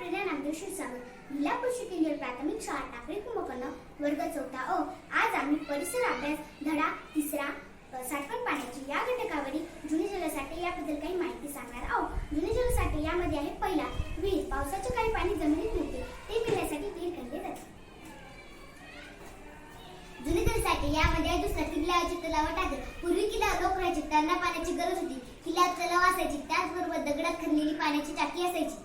प्रेरणा नामदेव क्षीरसागर जिल्हा परिषद केंद्रीय प्राथमिक शाळा टाकळी कुंभकर्ण वर्ग चौथा अ आज आम्ही परिसर अभ्यास धडा तिसरा साठवण पाण्याची या घटकावरील जुने जलसाठे याबद्दल काही माहिती सांगणार आहोत. जुने जलसाठे यामध्ये आहे पहिला वीज. पावसाचे काही पाणी जमिनीत मिळते ते पिण्यासाठी विहीर खणले जाते. जुने जलसाठे यामध्ये आहे दुसरा किल्ल्यावरची तलाव टाकले पूर्वी किल्ला लोक राहायचे त्यांना पाण्याची गरज होती. किल्ल्यात तलाव असायची त्याचबरोबर दगडात खणलेली पाण्याची टाकी असायची.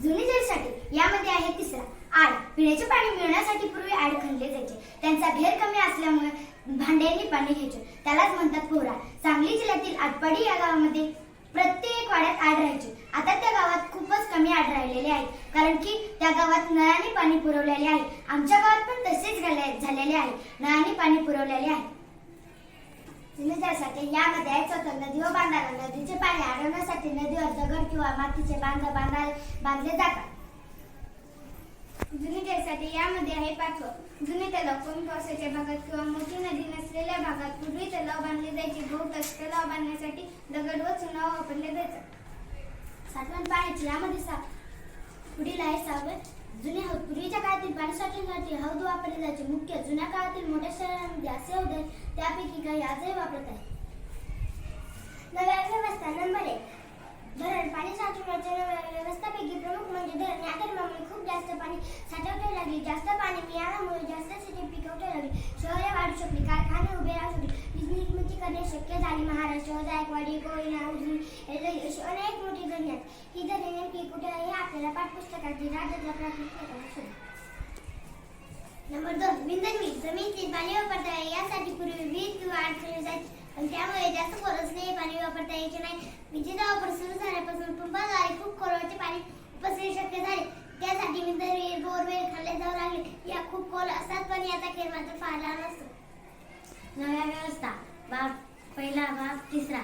जुनी जलसाठे यामध्ये आहे तिसरा. आड पिण्याचे पाणी मिळवण्यासाठी पूर्वी आड खणले जायचे. त्यांचा घेर कमी असल्यामुळे भांड्यांनी पाणी घ्यायचे. त्यालाच म्हणतात पोहरा सांगली जिल्ह्यातील आटपाडी या गावामध्ये प्रत्येक वाड्यात आड राहायचे. आता त्या गावात खूपच कमी आड राहिलेले आहेत. कारण की त्या गावात नळाने पाणी पुरवलेले आहे. आमच्या गावात पण तसेच झाले- झालेले आहे. नळाने पाणी पुरवलेले आहे. जुने यामध्ये आहे चौथा नदी व बांधाला नदीचे पाणी अडवण्यासाठी नदीवर दगड किंवा मातीचे बांध बांधा बांधले जातात. जुने जलसाठे यामध्ये आहे पाचवं जुने तलाव कमी पावसाच्या भागात किंवा मोठी नदी नसलेल्या भागात पूर्वी तलाव बांधले जायचे. बहुतांश तलाव बांधण्यासाठी दगड व चुना वापरले जायचं. साठवण पाण्याची यामध्ये सा पुढील आहे सहावे जुने हौद. पूर्वीच्या काळातील पाणी साठवण्यासाठी हौद वापरले जायचे. मुख्य जुन्या काळातील मोठ्या शहरांमध्ये असे हौद आहेत काही आजही वापरत आहे. नव्या व्यवस्था नंबर एक. धरण पाणी साठवण्याच्या नव्या व्यवस्थापैकी प्रमुख म्हणजे धरण. या खूप जास्त पाणी साठवते लागले. जास्त पाणी मिळाल्यामुळे जास्त शेती पिकवते लागली. शहरे वाढू शकली कारखाने उभे राहू शकले. वीज निर्मिती करणे शक्य झाली. महाराष्ट्र जायकवाडी कोयना उजनी अशी अनेक मोठी धरणे आहेत. ही धरणे नेमकी कुठे हे आपल्याला पाठपुस्तकातील राज्यातल्या प्राथमिक नंबर दोन. विंधन जमिनीतील पाणी वापरता येईल. यासाठी पूर्वी वीज किंवा अडचणी जायची पण त्यामुळे जास्त नाही पाणी वापरता यायचे नाही. विजेचा वापर सुरू झाल्यापासून पंपाद्वारे खूप खोलवरचे पाणी उपसणे शक्य झाले. त्यासाठी विंधन बोरवेल खाल्ले जाऊ लागले. या खूप खोल असतात पण याचा खेळ मात्र फार लहान नव्या व्यवस्था भाग पहिला भाग तिसरा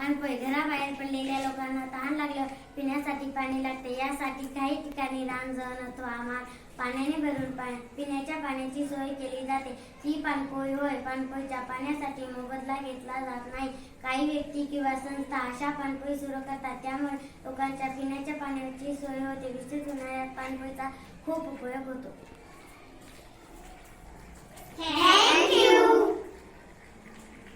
पाणपोई घराबाहेर पडलेल्या लोकांना तहान लागल्यावर पिण्यासाठी पाणी लागते. यासाठी काही ठिकाणी रांजण अथवा माठ पाण्याने भरून पा पिण्याच्या पाण्याची सोय केली जाते. ती पाणपोई होय. पाणपोईच्या पाण्यासाठी मोबदला घेतला जात नाही. काही व्यक्ती किंवा संस्था अशा पाणपोई सुरू करतात. त्यामुळे लोकांच्या पिण्याच्या पाण्याची सोय होते. विशेष उन्हाळ्यात पाणपोईचा खूप उपयोग होतो.